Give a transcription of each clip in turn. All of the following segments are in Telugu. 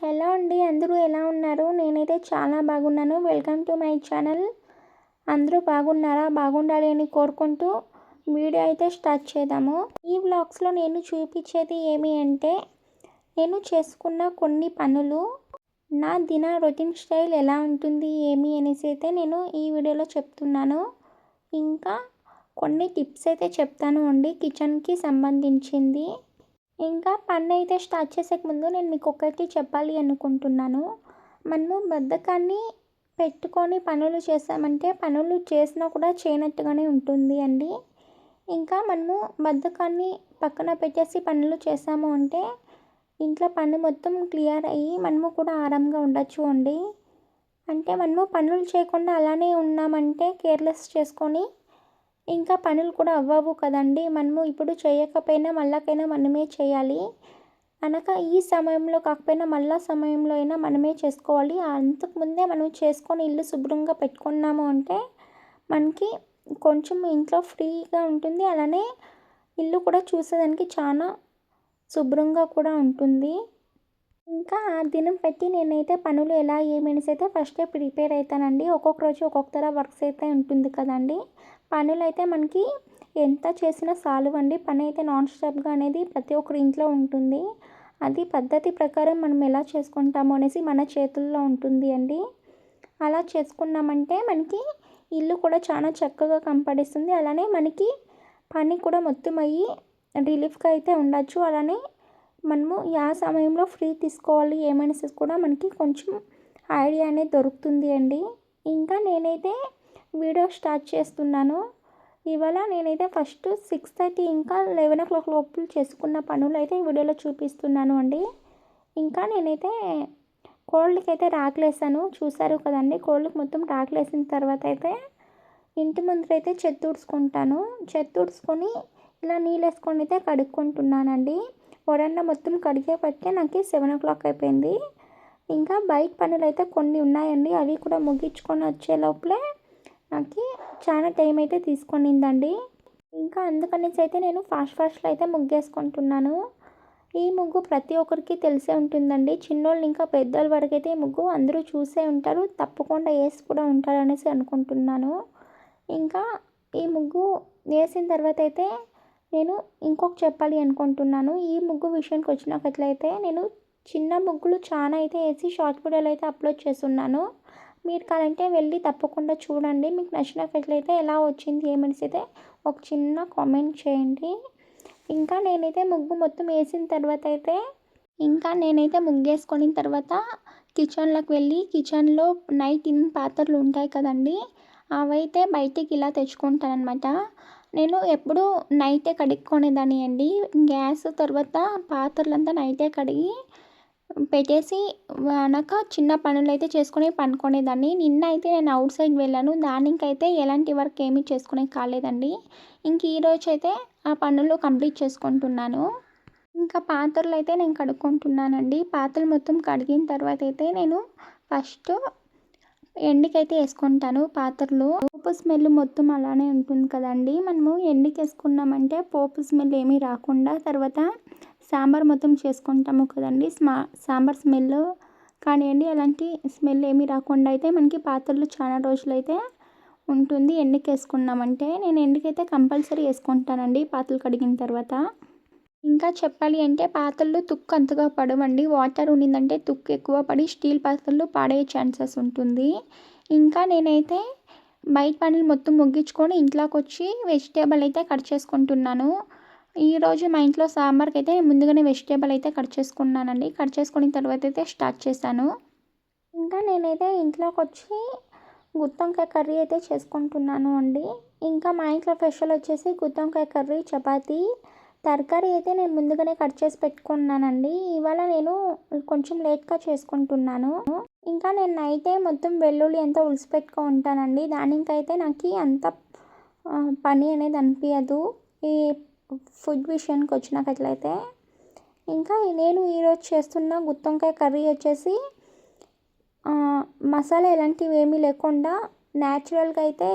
హలో అండి అందరూ ఎలా ఉన్నారు? నేనైతే చాలా బాగున్నాను. Welcome to my channel. అందరూ బాగున్నారా? బాగుండాలి అని కోరుకుంటూ వీడియో అయితే స్టార్ట్ చేద్దాము. ఈ వ్లాగ్స్లో నేను చూపించేది ఏమి అంటే నేను చేసుకున్న కొన్ని పనులు నా దిన రొటీన్ స్టైల్ ఎలా ఉంటుంది ఏమి అనేసి అయితే నేను ఈ వీడియోలో చెప్తున్నాను. ఇంకా కొన్ని టిప్స్ అయితే చెప్తాను అండి కిచెన్కి సంబంధించింది. ఇంకా పని అయితే స్టార్ట్ చేసే ముందు నేను మీకు ఒకటి చెప్పాలి అనుకుంటున్నాను. మనము బద్ధకాన్ని పెట్టుకొని పనులు చేసామంటే పనులు చేసినా కూడా చేయనట్టుగానే ఉంటుంది అండి. ఇంకా మనము బద్ధకాన్ని పక్కన పెట్టేసి పనులు చేసాము అంటే ఇంట్లో పని మొత్తం క్లియర్ అయ్యి మనము కూడా ఆరాంగా ఉండొచ్చు అండి. అంటే మనము పనులు చేయకుండా అలానే ఉన్నామంటే కేర్లెస్ చేసుకొని ఇంకా పనులు కూడా అవ్వవు కదండి. మనము ఇప్పుడు చేయకపోయినా మళ్ళాకైనా మనమే చేయాలి. అనక ఈ సమయంలో కాకపోయినా మళ్ళా సమయంలో అయినా మనమే చేసుకోవాలి. అంతకుముందే మనం చేసుకొని ఇల్లు శుభ్రంగా పెట్టుకున్నాము అంటే మనకి కొంచెం ఇంట్లో ఫ్రీగా ఉంటుంది. అలానే ఇల్లు కూడా చూసేదానికి చాలా శుభ్రంగా కూడా ఉంటుంది. ఇంకా ఆ దినం పెట్టి నేనైతే పనులు ఎలా ఏమనేసి అయితే ఫస్టే ప్రిపేర్ అవుతానండి ఒక్కొక్క రోజు ఒక్కొక్క తర వర్క్స్ అయితే ఉంటుంది కదండి. పనులు అయితే మనకి ఎంత చేసినా సాలువండి. పని అయితే నాన్ స్టాప్గా అనేది ప్రతి ఒక్కరి ఇంట్లో ఉంటుంది. అది పద్ధతి ప్రకారం మనం ఎలా చేసుకుంటాము అనేసి మన చేతుల్లో ఉంటుంది అండి. అలా చేసుకున్నామంటే మనకి ఇల్లు కూడా చాలా చక్కగా కంపడిస్తుంది. అలానే మనకి పని కూడా మొత్తం అయ్యి రిలీఫ్గా అయితే ఉండొచ్చు. అలానే మనము యా సమయంలో ఫ్రీ తీసుకోవాలి ఏమనేసి కూడా మనకి కొంచెం ఐడియా అనేది దొరుకుతుంది అండి. ఇంకా నేనైతే వీడియో స్టార్ట్ చేస్తున్నాను. ఇవాళ నేనైతే ఫస్ట్ సిక్స్ థర్టీ ఇంకా లెవెన్ ఓ క్లాక్ లోపల చేసుకున్న పనులు అయితే ఈ వీడియోలో చూపిస్తున్నాను అండి. ఇంకా నేనైతే కోళ్ళకి అయితే రాకలేసాను చూసారు కదండి కోళ్ళకి మొత్తం రాకలేసిన తర్వాత అయితే ఇంటి ముందర అయితే చెత్తూడ్చుకుంటాను చెత్తూడ్చుకొని ఇలా నీళ్ళు వేసుకొని అయితే కడుక్కుంటున్నానండి. వరండా మొత్తం కడిగేపట్టే నాకు సెవెన్ ఓ క్లాక్ అయిపోయింది. ఇంకా బయట పనులు అయితే కొన్ని ఉన్నాయండి అవి కూడా ముగించుకొని వచ్చే లోపలే నాకు చాలా టైం అయితే తీసుకొనిందండి. ఇంకా అందుకనేసి అయితే నేను ఫాస్ట్ ఫాస్ట్లో అయితే ముగ్గేసుకుంటున్నాను. ఈ ముగ్గు ప్రతి ఒక్కరికి తెలిసే ఉంటుందండి. చిన్నోళ్ళు ఇంకా పెద్దోళ్ళ వరకు అయితే ఈ ముగ్గు అందరూ చూసే ఉంటారు. తప్పకుండా వేసి కూడా ఉంటారు అనేసి అనుకుంటున్నాను. ఇంకా ఈ ముగ్గు వేసిన తర్వాత అయితే నేను ఇంకొక చెప్పాలి అనుకుంటున్నాను. ఈ ముగ్గు విషయానికి వచ్చినట్లయితే నేను చిన్న ముగ్గులు చాలా అయితే వేసి షార్ట్ వీడియోలు అయితే అప్లోడ్ చేస్తున్నాను. మీరు కాదంటే వెళ్ళి తప్పకుండా చూడండి. మీకు నచ్చినట్లయితే ఎలా వచ్చింది ఏమనేసి అయితే ఒక చిన్న కామెంట్ చేయండి. ఇంకా నేనైతే ముగ్గు మొత్తం వేసిన తర్వాత అయితే ఇంకా నేనైతే ముగ్గేసుకున్న తర్వాత కిచెన్లోకి వెళ్ళి కిచెన్లో నైట్ ఇన్ పాత్రలు ఉంటాయి కదండి అవైతే బయటికి ఇలా తెచ్చుకుంటానమాట నేను ఎప్పుడు నైటే కడుక్కొనేదాన్ని అండి. గ్యాస్ తర్వాత పాత్రలంతా నైటే కడిగి పెట్టేసి అనక చిన్న పనులు అయితే చేసుకొని పనుకునేదాన్ని నిన్న అయితే నేను అవుట్ సైడ్ వెళ్ళాను. దానికైతే ఎలాంటి వర్క్ ఏమీ చేసుకునే కాలేదండి. ఇంక ఈరోజు అయితే ఆ పనులు కంప్లీట్ చేసుకుంటున్నాను. ఇంకా పాత్రలు అయితే నేను కడుక్కుంటున్నానండి. పాత్రలు మొత్తం కడిగిన తర్వాత అయితే నేను ఫస్ట్ ఎండకైతే వేసుకుంటాను పాత్రలు. పోపు స్మెల్ మొత్తం అలానే ఉంటుంది కదండి. మనము ఎండికి వేసుకున్నామంటే పోపు స్మెల్ ఏమీ రాకుండా తర్వాత సాంబార్ మొత్తం చేసుకుంటాము కదండి. స్మా సాంబార్ స్మెల్ కానివ్వండి అలాంటి స్మెల్ ఏమీ రాకుండా అయితే మనకి పాత్రలు చాలా రోజులైతే ఉంటుంది. ఎండికి వేసుకున్నామంటే నేను ఎండకైతే కంపల్సరీ వేసుకుంటానండి పాత్రలు కడిగిన తర్వాత. ఇంకా చెప్పాలి అంటే పాత్రలు తుక్కు అంతగా పడవండి. వాటర్ ఉండిందంటే తుక్కు ఎక్కువ పడి స్టీల్ పాత్రలు పాడే ఛాన్సెస్ ఉంటుంది. ఇంకా నేనైతే బయట పనులు మొత్తం ముగించుకొని ఇంట్లోకి వచ్చి వెజిటేబుల్ అయితే కట్ చేసుకుంటున్నాను. ఈరోజు మా ఇంట్లో సాంబార్కి అయితే ముందుగానే వెజిటేబుల్ అయితే కట్ చేసుకున్నానండి. కట్ చేసుకున్న తర్వాత అయితే స్టార్ట్ చేశాను. ఇంకా నేనైతే ఇంట్లోకి వచ్చి గుత్తొంకాయ కర్రీ అయితే చేసుకుంటున్నాను అండి. ఇంకా మా ఇంట్లో స్పెషల్ వచ్చేసి గుత్తొంకాయ కర్రీ చపాతీ తరకారీ అయితే నేను ముందుగానే కట్ చేసి పెట్టుకున్నానండి. ఇవాళ నేను కొంచెం లేట్గా చేసుకుంటున్నాను. ఇంకా నేను నైటే మొత్తం వెల్లుల్లి అంతా ఉలిసి పెట్టుకో ఉంటానండి. దానికైతే నాకు అంత పని అనేది అనిపించదు ఈ ఫుడ్ విషయానికి వచ్చినట్లయితే ఇంకా నేను ఈరోజు చేస్తున్న గుత్తొంకాయ కర్రీ వచ్చేసి మసాలా ఎలాంటివి ఏమీ లేకుండా న్యాచురల్గా అయితే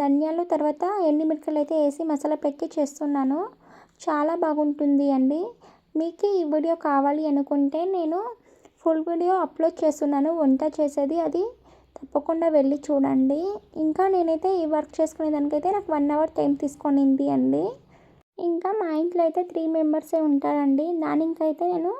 ధనియాలు తర్వాత ఎండుమిరపకాయలు అయితే వేసి మసాలా పెట్టి చేస్తున్నాను. చాలా బాగుంటుంది అండి. మీకు ఈ వీడియో కావాలి అనుకుంటే నేను ఫుల్ వీడియో అప్లోడ్ చేస్తున్నాను వంట చేసేది అది. తప్పకుండా వెళ్ళి చూడండి. ఇంకా నేనైతే ఈ వర్క్ చేసుకునే దానికైతే నాకు వన్ అవర్ టైం తీసుకొనింది అండి. ఇంకా మా ఇంట్లో అయితే త్రీ మెంబర్సే ఉంటారండి. దానికైతే నేను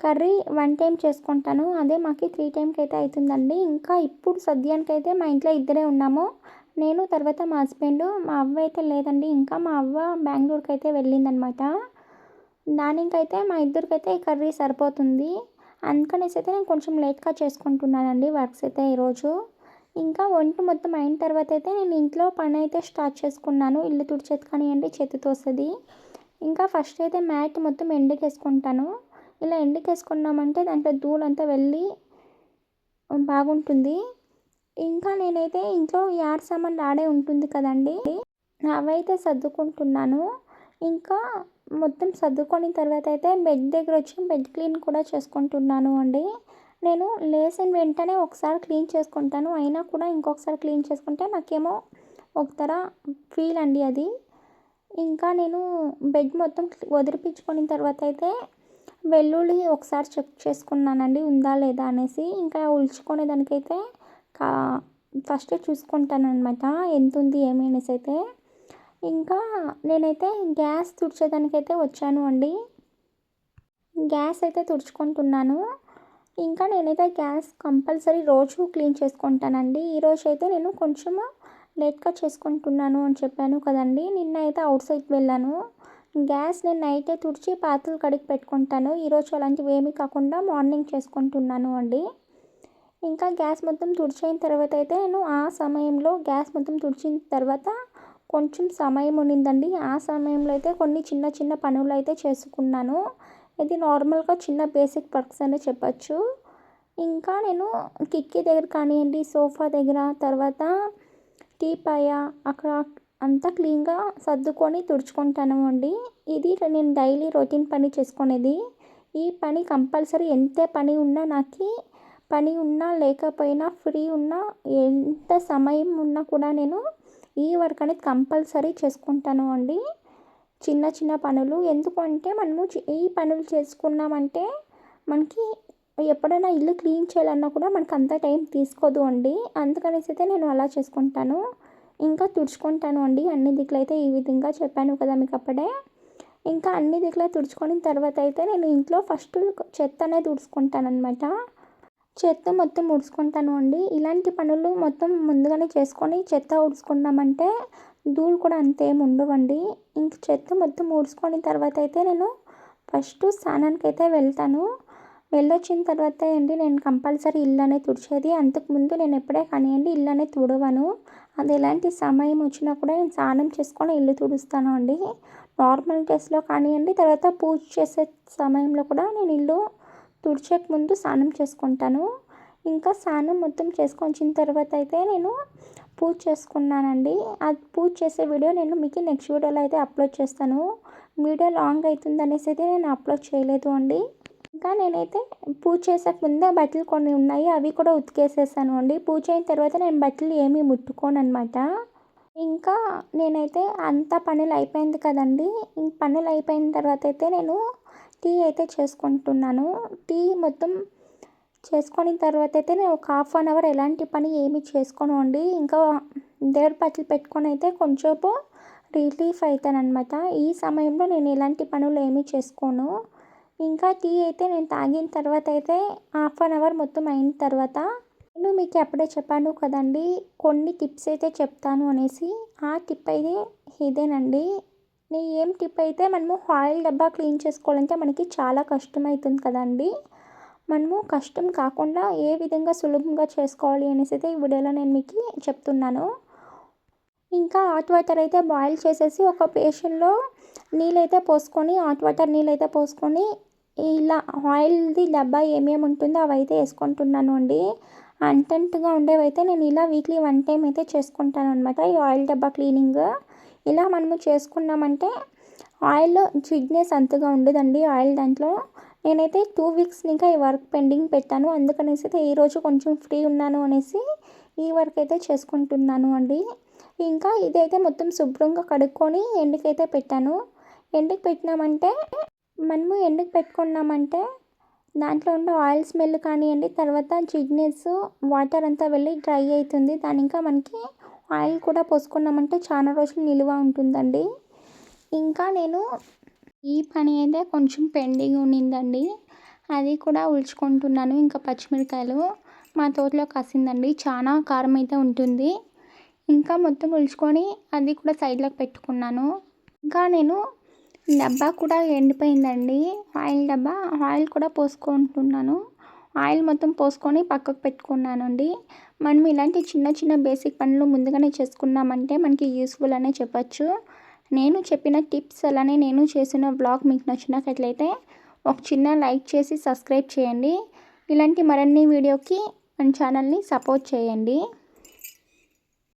కర్రీ వన్ టైం చేసుకుంటాను. అదే మాకు త్రీ టైంకి అయితే అవుతుందండి ఇంకా ఇప్పుడు సద్యానికైతే మా ఇంట్లో ఇద్దరే ఉన్నాము. నేను తర్వాత మా హస్బెండ్ మా అవ్వ అయితే లేదండి. ఇంకా మా అవ్వ బెంగళూరుకి అయితే వెళ్ళిందనమాట దానికైతే మా ఇద్దరికైతే ఈ కర్రీ సరిపోతుంది. అందుకనేసి అయితే నేను కొంచెం లేట్గా చేసుకుంటున్నానండి వర్క్స్ అయితే ఈరోజు ఇంకా వంట మొత్తం అయిన తర్వాత అయితే నేను ఇంట్లో పని అయితే స్టార్ట్ చేసుకున్నాను. ఇల్లు తుడిచేది కానివ్వండి చేతితో వస్తుంది ఇంకా ఫస్ట్ అయితే మ్యాట్ మొత్తం ఎండకేసుకుంటాను. ఇలా ఎండకేసుకున్నామంటే దాంట్లో ధూళంతా వెళ్ళి బాగుంటుంది. ఇంకా నేనైతే ఇంట్లో యాడ్ సామాన్లు ఆడే ఉంటుంది కదండి అవైతే సర్దుకుంటున్నాను. ఇంకా మొత్తం సర్దుకొని తర్వాత అయితే బెడ్ దగ్గర వచ్చి బెడ్ క్లీన్ కూడా చేసుకుంటున్నాను అండి. నేను లేసిన వెంటనే ఒకసారి క్లీన్ చేసుకుంటాను. అయినా కూడా ఇంకొకసారి క్లీన్ చేసుకుంటే నాకేమో ఒకతర ఫీల్ అండి అది. ఇంకా నేను బెడ్ మొత్తం వదిలిపించుకున్న తర్వాత అయితే వెల్లుల్లి ఒకసారి చెక్ చేసుకున్నానండి ఉందా లేదా అనేసి. ఇంకా ఉల్చుకునే దానికైతే కా ఫస్ట్ చూసుకుంటాను అనమాట ఎంత ఉంది ఏమి అనేసి అయితే. ఇంకా నేనైతే గ్యాస్ తుడిచేదానికైతే వచ్చాను అండి. గ్యాస్ అయితే తుడుచుకుంటున్నాను. ఇంకా నేనైతే గ్యాస్ కంపల్సరీ రోజు క్లీన్ చేసుకుంటానండి. ఈరోజు అయితే నేను కొంచెము లేట్గా చేసుకుంటున్నాను అని చెప్పాను కదండి. నిన్న అయితే అవుట్ సైడ్ వెళ్ళాను. గ్యాస్ నేను నైటే తుడిచి పాత్రలు కడిగి పెట్టుకుంటాను. ఈరోజు అలాంటివి ఏమీ కాకుండా మార్నింగ్ చేసుకుంటున్నాను అండి. ఇంకా గ్యాస్ మొత్తం తుడిచిన తర్వాత అయితే నేను ఆ సమయంలో గ్యాస్ మొత్తం తుడిచిన తర్వాత కొంచెం సమయం ఉన్నిందండి ఆ సమయంలో అయితే కొన్ని చిన్న చిన్న పనులు అయితే చేసుకున్నాను. ఇది నార్మల్గా చిన్న బేసిక్ వర్క్స్ అనే చెప్పచ్చు. ఇంకా నేను కిక్కీ దగ్గర కానివ్వండి సోఫా దగ్గర తర్వాత టీ పయ అక్కడ అంతా క్లీన్గా సర్దుకొని తుడుచుకుంటాను అండి. ఇది నేను డైలీ రొటీన్ పని చేసుకునేది. ఈ పని కంపల్సరీ ఎంత పని ఉన్నా నాకు పని ఉన్నా లేకపోయినా ఫ్రీ ఉన్నా ఎంత సమయం ఉన్నా కూడా నేను ఈ వర్క్ అనేది కంపల్సరీ చేసుకుంటాను అండి. చిన్న చిన్న పనులు. ఎందుకంటే మనము ఈ పనులు చేసుకున్నామంటే మనకి ఎప్పుడైనా ఇల్లు క్లీన్ చేయాలన్నా కూడా మనకు అంత టైం తీసుకోదు అండి. అందుకనేసి అయితే నేను అలా చేసుకుంటాను. ఇంకా తుడుచుకుంటాను అండి. అన్ని దిక్కులైతే ఈ విధంగా చెప్పాను కదా మీకు అప్పుడే. ఇంకా అన్ని దిక్కుల తుడుచుకొని తర్వాత అయితే నేను ఇంట్లో ఫస్ట్ చెత్త అనేది తుడుచుకుంటాను అనమాట చెత్త మొత్తం ఉడుచుకుంటాను అండి. ఇలాంటి పనులు మొత్తం ముందుగానే చేసుకొని చెత్త ఉడుచుకున్నామంటే ధూళి కూడా అంతేం ఉండవండి. ఇంక చెత్త మొత్తం ఊడ్చుకొని తర్వాత అయితే నేను ఫస్ట్ స్నానానికి అయితే వెళ్తాను. వెళ్ళొచ్చిన తర్వాత అండి నేను కంపల్సరీ ఇల్లు అనేది తుడిచేది అంతకుముందు నేను ఎప్పుడే కానివ్వండి ఇల్లు అనేది తుడవను. అది ఎలాంటి సమయం వచ్చినా కూడా నేను స్నానం చేసుకొని ఇల్లు తుడుస్తాను అండి. నార్మల్ డేస్లో కానివ్వండి తర్వాత పూజ చేసే సమయంలో కూడా నేను ఇల్లు తుడిచేక ముందు స్నానం చేసుకుంటాను. ఇంకా స్నానం మొత్తం చేసుకొచ్చిన తర్వాత అయితే నేను పూజ చేసుకున్నానండి. అది పూజ చేసే వీడియో నేను మీకు నెక్స్ట్ వీడియోలో అయితే అప్లోడ్ చేస్తాను. వీడియో లాంగ్ అవుతుంది అనేసి అయితే నేను అప్లోడ్ చేయలేదు అండి. ఇంకా నేనైతే పూజ చేసే ముందే బట్టలు కొన్ని ఉన్నాయి. అవి కూడా ఉతికేసేసాను అండి. పూజ అయిన తర్వాత నేను బట్టలు ఏమీ ముట్టుకోను అనమాట ఇంకా నేనైతే అంత పనులు అయిపోయింది కదండి. పనులు అయిపోయిన తర్వాత అయితే నేను టీ అయితే చేసుకుంటున్నాను. టీ మొత్తం చేసుకొని తర్వాత అయితే నేను ఒక హాఫ్ అన్ అవర్ ఎలాంటి పని ఏమి చేసుకోనండి ఇంకా దేవుడి పచ్చలు పెట్టుకొని అయితే కొంచెంసేపు రిలీఫ్ అవుతానమాట ఈ సమయంలో నేను ఎలాంటి పనులు ఏమీ చేసుకోను. ఇంకా టీ అయితే నేను తాగిన తర్వాత అయితే హాఫ్ అన్ అవర్ మొత్తం అయిన తర్వాత నేను మీకు ఎప్పుడే చెప్పాను కదండి కొన్ని టిప్స్ అయితే చెప్తాను అనేసి. ఆ టిప్ అయితే ఇదేనండి. నేను ఏం టిప్ అయితే మనము ఆయిల్ డబ్బా క్లీన్ చేసుకోవాలంటే మనకి చాలా కష్టమవుతుంది కదండి. మనము కష్టం కాకుండా ఏ విధంగా సులభంగా చేసుకోవాలి అనేసి అయితే ఈ వీడియోలో నేను మీకు చెప్తున్నాను. ఇంకా హాట్ వాటర్ అయితే బాయిల్ చేసేసి ఒక పేషెంట్లో నీళ్ళైతే పోసుకొని హాట్ వాటర్ నీళ్ళైతే పోసుకొని ఇలా ఆయిల్ది డబ్బా ఏమేమి ఉంటుందో అవి అయితే వేసుకుంటున్నాను అండి. అంటంటుగా ఉండేవైతే నేను ఇలా వీక్లీ వన్ టైం అయితే చేసుకుంటాను అనమాట ఈ ఆయిల్ డబ్బా క్లీనింగ్ ఇలా మనము చేసుకున్నామంటే ఆయిల్ జిడ్నెస్ అంతగా ఉండదండి. ఆయిల్ దాంట్లో నేనైతే టూ వీక్స్ ఇంకా ఈ వర్క్ పెండింగ్ పెట్టాను. అందుకనేసి అయితే ఈరోజు కొంచెం ఫ్రీ ఉన్నాను అనేసి ఈ వర్క్ అయితే చేసుకుంటున్నాను అండి. ఇంకా ఇదైతే మొత్తం శుభ్రంగా కడుక్కొని ఎండుకైతే పెట్టాను. ఎండుకు పెట్టినామంటే మనము ఎండుకు పెట్టుకున్నామంటే దాంట్లో ఉండే ఆయిల్ స్మెల్ కానివ్వండి తర్వాత జిగ్నెస్ వాటర్ అంతా వెళ్ళి డ్రై అవుతుంది. దాని ఇంకా మనకి ఆయిల్ కూడా పోసుకున్నామంటే చాలా రోజులు నిలువ ఉంటుందండి. ఇంకా నేను ఈ పని అయితే కొంచెం పెండింగ్ ఉన్నిందండి అది కూడా ఉల్చుకుంటున్నాను. ఇంకా పచ్చిమిరకాయలు మా తోటలో కాసిందండి. చాలా కారం అయితే ఉంటుంది. ఇంకా మొత్తం ఉల్చుకొని అది కూడా సైడ్లోకి పెట్టుకున్నాను. ఇంకా నేను డబ్బా కూడా ఎండిపోయిందండి. ఆయిల్ డబ్బా ఆయిల్ కూడా పోసుకుంటున్నాను. ఆయిల్ మొత్తం పోసుకొని పక్కకు పెట్టుకున్నానండి. మనం ఇలాంటి చిన్న చిన్న బేసిక్ పనులు ముందుగానే చేసుకున్నామంటే మనకి యూస్ఫుల్ అనే చెప్పచ్చు. నేను చెప్పిన టిప్స్ అలానే నేను చేసిన బ్లాగ్ మీకు నచ్చినట్లయితే ఒక చిన్న లైక్ చేసి సబ్స్క్రైబ్ చేయండి. ఇలాంటి మరిన్ని వీడియోకి మన ఛానల్ని సపోర్ట్ చేయండి.